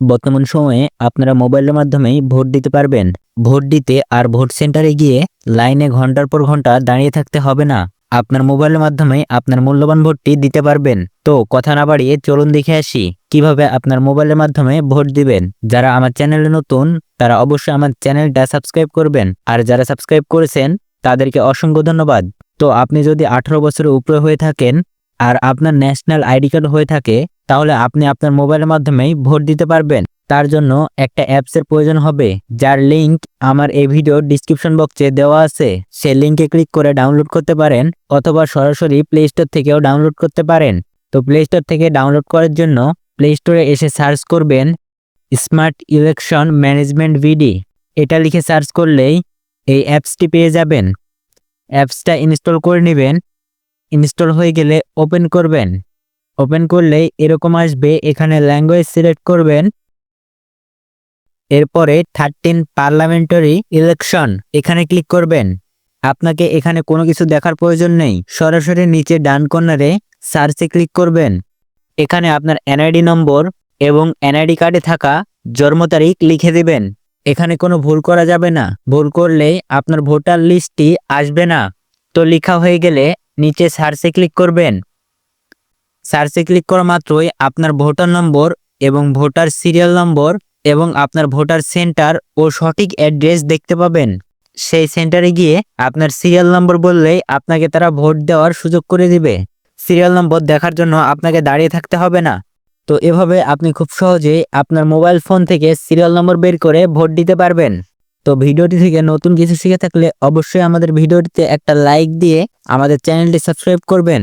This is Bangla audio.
বর্তমান সময়ে আপনারা মোবাইলের মাধ্যমেই ভোট দিতে পারবেন। ভোট দিতে আর ভোট সেন্টারে গিয়ে লাইনে ঘণ্টার পর ঘণ্টা দাঁড়িয়ে থাকতে হবে না। আপনার মোবাইলের মাধ্যমে আপনার মূল্যবান ভোটটি দিতে পারবেন। তো কথা না বাড়িয়ে চলুন দেখে আসি, কীভাবে আপনার মোবাইলের মাধ্যমে ভোট দিবেন। যারা আমার চ্যানেলে নতুন, তারা অবশ্যই আমার চ্যানেলটা সাবস্ক্রাইব করবেন। আর যারা সাবস্ক্রাইব করেছেন, তাদেরকে অসংখ্য ধন্যবাদ। তো আপনি যদি আঠারো বছরের উপরে হয়ে থাকেন, আর আপনার ন্যাশনাল আইডি কার্ড হয়ে থাকে তাহলে আপনি আপনার মোবাইলের মাধ্যমেই ভোট দিতে পারবেন। তার জন্য একটা অ্যাপসের প্রয়োজন হবে, যার লিংক আমার এই ভিডিওর ডিসক্রিপশন বক্সে দেওয়া আছে। সেই লিঙ্কে ক্লিক করে ডাউনলোড করতে পারেন, অথবা সরাসরি প্লে স্টোর থেকেও ডাউনলোড করতে পারেন। তো প্লে স্টোর থেকে ডাউনলোড করার জন্য প্লে স্টোরে এসে সার্চ করবেন, স্মার্ট ইলেকশন ম্যানেজমেন্ট ভিডি। এটা লিখে সার্চ করলেই এই অ্যাপসটি পেয়ে যাবেন। অ্যাপসটা ইনস্টল করে নেবেন। ইনস্টল হয়ে গেলে ওপেন করবেন। ওপেন করলেই এরকম আসবে, এখানে ল্যাঙ্গুয়েজ সিলেক্ট করবেন। এরপরে থার্টিন পার্লামেন্টারি ইলেকশন এখানে ক্লিক করবেন। আপনাকে এখানে কোনো কিছু দেখার প্রয়োজন নেই, সরাসরি নিচে ডান কর্নারে সার্চে ক্লিক করবেন। এখানে আপনার এনআইডি নম্বর এবং এনআইডি কার্ডে থাকা জন্ম তারিখ লিখে দেবেন। এখানে কোনো ভুল করা যাবে না, ভুল করলে আপনার ভোটার লিস্টটি আসবে না। তো লেখা হয়ে গেলে নিচে সার্চে ক্লিক করবেন। সার্চে ক্লিক করা মাত্রই আপনার ভোটার নম্বর এবং ভোটার সিরিয়াল নম্বর এবং আপনার ভোটার সেন্টার ও সঠিক অ্যাড্রেস দেখতে পাবেন। সেই সেন্টারে গিয়ে আপনার সিরিয়াল নম্বর বললেই আপনাকে তারা ভোট দেওয়ার সুযোগ করে দিবে। সিরিয়াল নম্বর দেখার জন্য আপনাকে দাঁড়িয়ে থাকতে হবে না। তো এভাবে আপনি খুব সহজেই আপনার মোবাইল ফোন থেকে সিরিয়াল নম্বর বের করে ভোট দিতে পারবেন। তো ভিডিওটি থেকে নতুন কিছু শিখে থাকলে অবশ্যই আমাদের ভিডিওটিতে একটা লাইক দিয়ে আমাদের চ্যানেলটি সাবস্ক্রাইব করবেন।